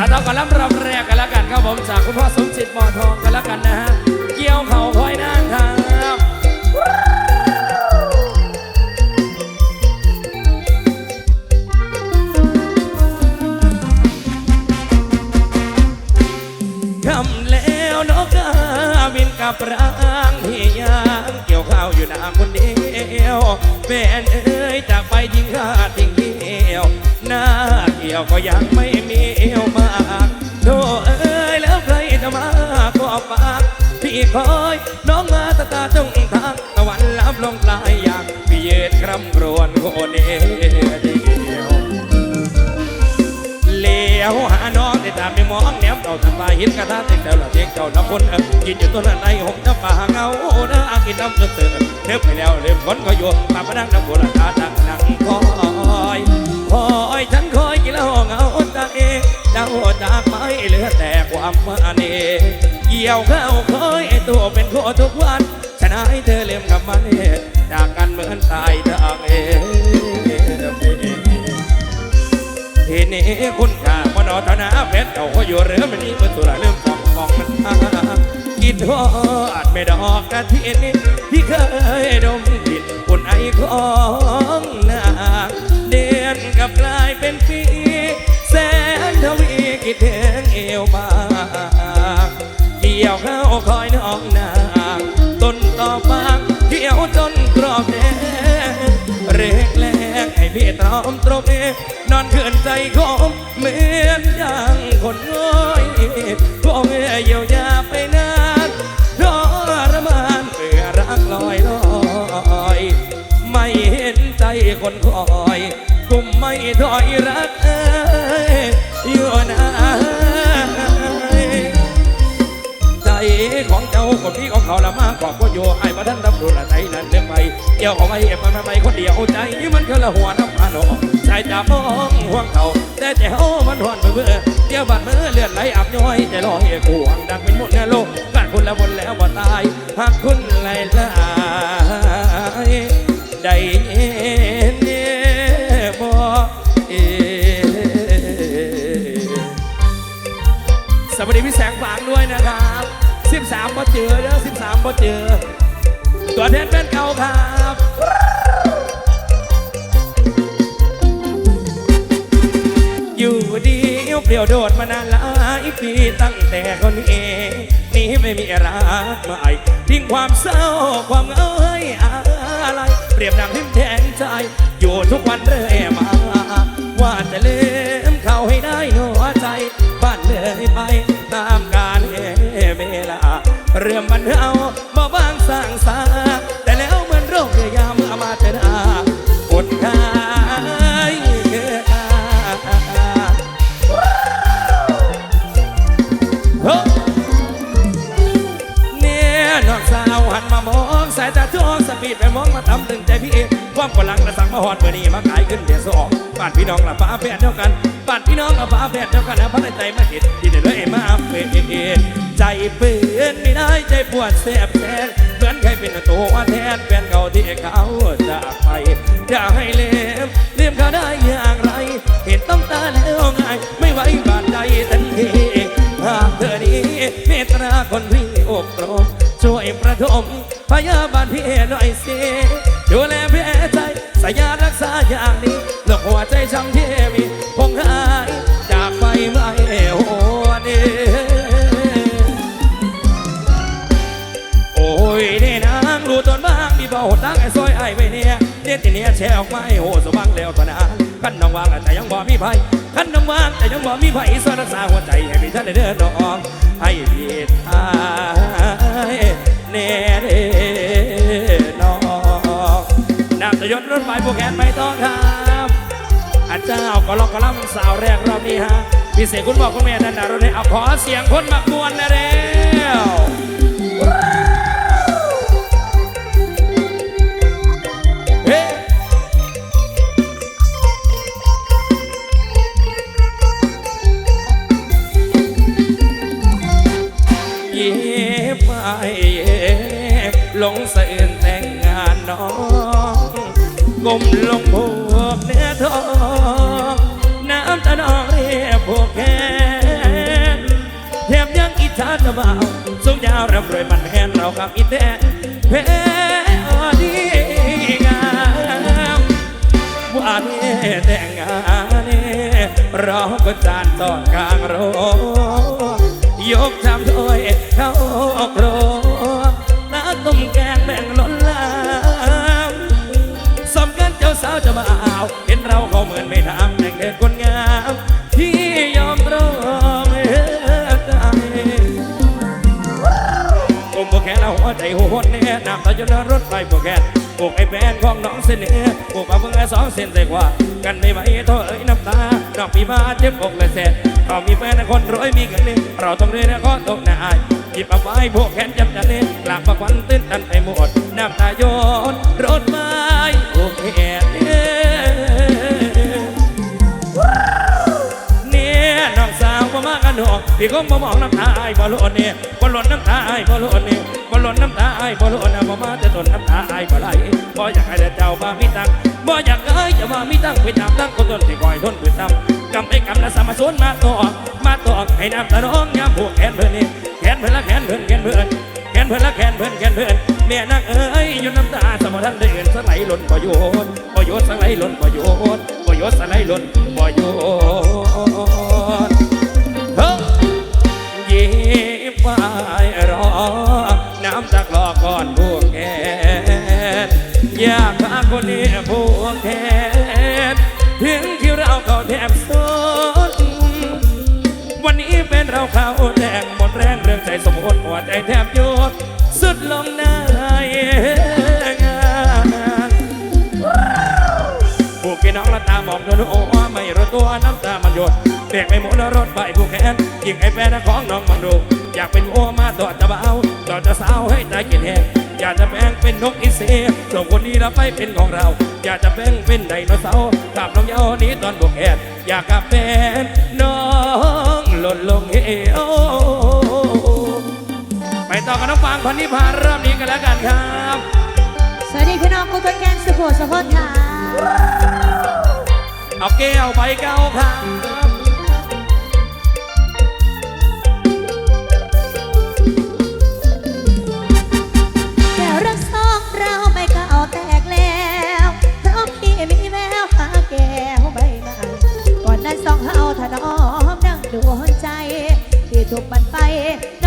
าธุกันลำรำแรกกันแล้วกันครับผมจากคุณพ่อสมจิตบ่อทองกันแล้วกันนะฮะ เกี่ยวเขาคอยนางครับคำแล้วนกกาบินกับราาวอยู่หนาคนเดียวแม่เอ้ยจากไปทิ้งข้าทิ้งเดียวหน้าเกี่ยวก็ยังไม่มีเอวมากโธ่เอ้ยแล้วใครจะมาก็ปากพี่คอยน้องมาตะตาจงทักตะวันลับลงปลายอยางพี่ยืนคร่ำครวญคนเนี เก่าทำลายหินกระทะติดเจ้าละเพียงเจ้าน้ำคนเออกินอยู่ต้นในหงจะป่าเงาเด้ออากินน้ำเสือเสือเทบไปแล้วเริ่มคนก็อยู่มาประดังน้ำบัวละตาดังนังคอยคอยฉันคอยกินแล้วเงาตาเองเจ้าจากไม่เหลือแต่ความมาเนเกี่ยวข้าคอยไอตัวเป็นโคทุกวันชนะให้เธอเล่มกับมันจากกันเหมือนตายทางเองทีนี้คุณค่า นอธนาเพชรเก่าก็อยู่เรือมันนี้เมื่อสุราเริ่มฟองฟองมันทากินทอดไม่ดอกกะทินี้ที่เคยดมกลิ่นอุ่นไอของนางเดือนกับกลายเป็นปีแสนทวีคิดถึงเอวบางเกี่ยวเข้าคอยน้องนางต้นต่อฟางเกี่ยวจนกรอบแดงเรกแรกให้พี่ตรอมตรงเอนอนเขื่อนใจคมเมือ อยกุมไม่ถอยรักเอ้ยอยู่นานใจของเจ้าคนที่ของเขาละมากกว่าก็อยู่ไอ้ประท่านตำรวจละใจนั่นเรื่องไปเกี่ยวเอาไว้เอ็มมันไปคนเดียวใจมันคือละหัวน้ำพานอใจจะมองห่วงเขาแต่แจ๋วมันหวนเบื่อเดี๋ยวบัดมือเลือดไหลอับย้อยใจลอยขวงดังเป็นหมดเนื้อโลกกันคุณละบนแล้วบ่ตายหากคุณไหลลายได้ วัสดีพี่แสงฝางด้วยนะครับ13บ่เจอเด้อ13บ่เจอ ตัวแทนเป็นเก่าครับอยู่ดีเปลี่ยวโดดมานานหลายปีตั้งแต่คนเองนี่ไม่มีรักใหม่ทิ้งความเศร้าความเหงาให้อะไรเปรียบดังทิมแทงใจ อยู่ทุกวันเรื่อยมา ว่าจะเลืมเขาให้ได้หัวใจ เลยไปตามการเวลา เรื่องมันเอาบ่บางสร้างสา แต่แล้วเหมือนโรคเรือยาเมื่อมาเจอหน้าคนขายเกิดอาเฮ้ยเนี่ยน้องสาวหันมามองสายตาจ้องสปีดไปมองมาทำตึงใจพี่เองความกดหลังกระสังมาหอดเมื่อนี้มาขายขึ้นเดี๋ยวสอง บ้านพี่น้องละฟ้าแฝดเท่ากันบ้านพี่น้องละฟ้าแฝดเท่ากันนะพันใจมาเห็นที่เดือดเลยมาเฟดใจเปื้อนไม่ได้ใจปวดแสบแทนเหมือนใครเป็นตัวแทนแฟนเก่าที่เขาจากไปอยากให้เลืมลืมเขาได้อย่างไร เห็นต้องตาแล้วไงไม่ไหวบาดใจทันทีหากเธอนี้เมตตาคนพี่อกรมช่วยประทมพยาบาลพี่หน่อยสิดูแลแผลใจสายารักษาอย่างนี้ วใจช้ำที่มีคงหายจากไปไม่โหนนี้โอ้ยนี่นางรู้ตนบ้างมีเบาหดตั้งไอ้ซอยไอ้ไว้เนี่ยเด็ดที่เนี่ยแชร์ออกมาให้โหสบังแล้วตอนนั้นขันน้องวางแต่ยังบ่มีไผขันน้องวางแต่ยังบ่มีไผซอยรักษาหัวใจให้พี่ท่านได้เดินน้องให้พี่ทายแน่เด้น้องนำตยศรถไฟผู้แขนไม่ต้องครับอา เจ้าก็ลอกกระลำสาวแรกรอบนี้ฮะพิเศษคุณบอกคุณแม่ดันดารถให้เอาขอเสียงคนมากวนนะเร็วเฮ้เย็บไปเย็บลงสะอื่นแต่งงานน้องก้มลงผู กเนื้อทองน้ำตะนองเรียบโวกแก่แถมยังอิจฉาจะเบาสูงยาวร่ำรวยมันแหนเรากับอีแตนเพอดีงามว่านี้แต่งงานนี่เราก็จานตอนกลางโรงยกทำด้วยเข้าโร เจ้าว เห็นเราเขาเหมือนไม่ทำแต่งเด็กคนงาม ที่ยอมรอไม่ใจกลมโบแกนเอาหัวใจหัวเนี่น้ำตาจนรถไฟโบแกนปลูกไอ้แฟนของน้องเสน่ห์ปลูกเอาเพิ่งสองเส้นแต่กว่า กันไม่ไหวโทษเอ้ยน้ำตาน้องปีมาเจ็บอกเลยเสร็จเรามีแฟนคนรวยมีเงินนี่เราต้องเรียนก็ตกหน้าอายหยิบเอาไว้พวกแขนจำจันนี่หลักประควันตื้นตันไปหมด น้ำตาโยนรถไม้โอ้แขนเนี่ พี่ก็มมองน้ำตาไอ้บ่หล่นเนี่ยบ่หล่นน้ำตาไอ้บ่หล่นเนี่ยบ่หล่นน้ำตาไอ้บ่หล่นนะบ่มาจะตนน้ำตาไอ้บ่ไหลบ่อยากให้เจ้ามามีตังค์บ่อยากให้จะมามีตังค์ไปตามตั้งคนต้นที่คอยทนฝืนทำกำไอ้กำละสามาสวนมาต่อมาต่อให้น้ำตาน้องยามพวกแขนเพื่อนนี่แขนเพื่อนละแขนเพื่อนแขนเพื่อนแขนเพื่อนละแขนเพื่อนแขนเพื่อนแม่นางเอ้ยอยู่น้ำตาสมทันได้เอื่นสไลหล่นบ่โยนบ่โยนสไลหล่นบ่โยนบ่โยนสไลหล่นบ่โยนามันหยดเรียกไปหมดรถใบผู้แขนยิงไอ้แฟนของน้องมันดูอยากเป็นวัวมาต่อจะเบาต่อจะสาวให้ตายกินแหงอยากจะแปลงเป็นนกอินทรีส่วนคนนี้เราไปเป็นของเรา อยากจะแปลงเป็นไดโนเสาร์กับน้องเยานี้ตอนบวกแอนอยากกับเป็นน้องหล่นลงเอวไปต่อกันน้องฟางพันนิพานรอบนี้กันแล้วกันครับ สวัสดีพี่น้องกูตัวแกนสุโขสะพนค่ะ เอาแก้วไปเก้าครับแก้วรักสองเราไม่เก่าแตกแล้วเพราะพี่มีแววหาแก้วใบใหม่ก่อนนั้นสองเฮาถนอมดังดวงใจ ที่ถูกมันไปน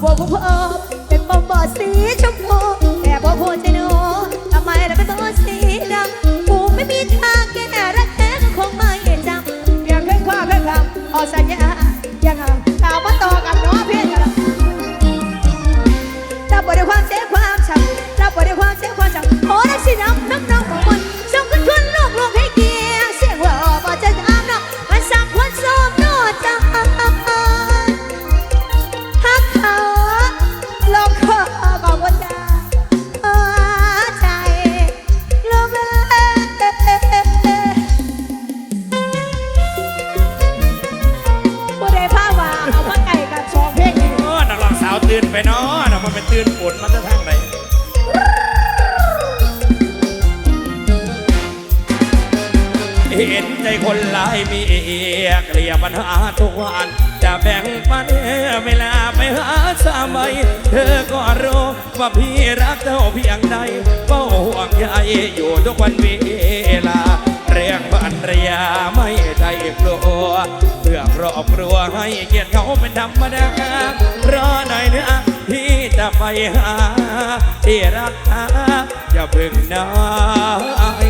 ำมองดูโบเพิ่มเป็นปมบอสีชมพู ว่าพี่รักเจ้าเพียงใดเฝ้าห่วงใยอยู่ทุกวันเวลาเรื่องภรรยาไม่ได้กลัวเพื่อครอบครัวให้เกียรติเขาเป็นธรรมดารอหน่อยนะพี่จะไปหาที่รักอย่าเพึ่งน้อย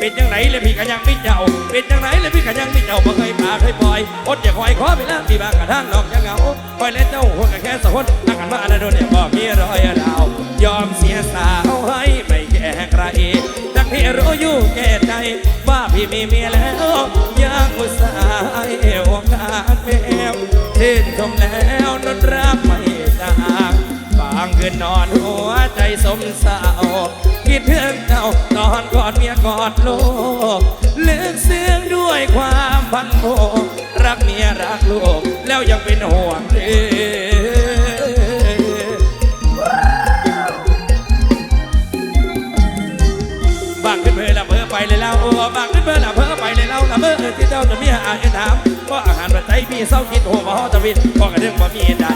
เป็นจังไหนเลยพี่ก็ยังไม่เจ้า เป็นจังไหนเลยพี่ก็ยังไม่เจ้าบ่เคยพาเคยปล่อยอดอย่าคอยขอไปแล้วพี่บางกระทั่งนอกจะเหงาคอยเล่นเจ้าหัวกับแค่สะพนนั่งกันมาอะไรโดนเนี่ยบอกพี่รอยดาวยอมเสียสาวให้ไม่แก่ใครทั้งที่รู้อยู่แก่ใจว่าพี่มีเมียแล้วยังอุตส่าห์ให้โอกาสแมวชื่นชมแล้วนนรักไม่จางางคืนนอนหัวใจสมสาวคิดถึงเจ้าตอนกอดเมียกอดลูกลึกเสียงด้วยความพันโมรักเมียรักลูกแล้วยังเป็นห่วงเธอ พี่เศร้าคิดโหมาฮอตะวินก็กระเรื่องบ่มีได้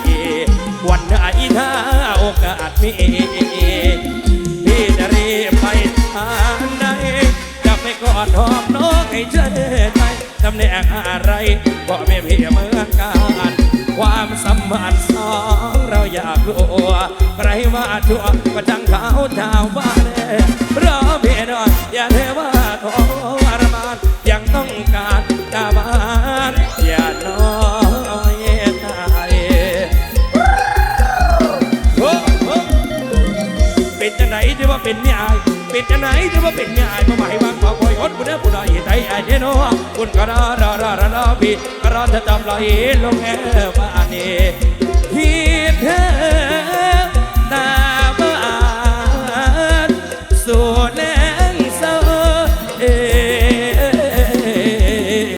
วันไหนถ้าโอกาสมีพี่จะรีบไปทางใดจะไปกอดหอมน้องให้เชื่อใจตำแหน่งอะไรก็ไม่เพียงเมือนกันความสัมพันธ์สองเราอยากรู้ใครว่าชั่วก็จังเขาชาวบ้านเอ่รอ ปิดจังไหนจะว่าเป็นยายมาไม่บางป่าบ่อยฮอดบุญเด้อบุญไอ้ไตไอ้เจโนคุณกระดาราราราราบีกระดาจะจำลายลงแอบมาอันนี้คิดเธอ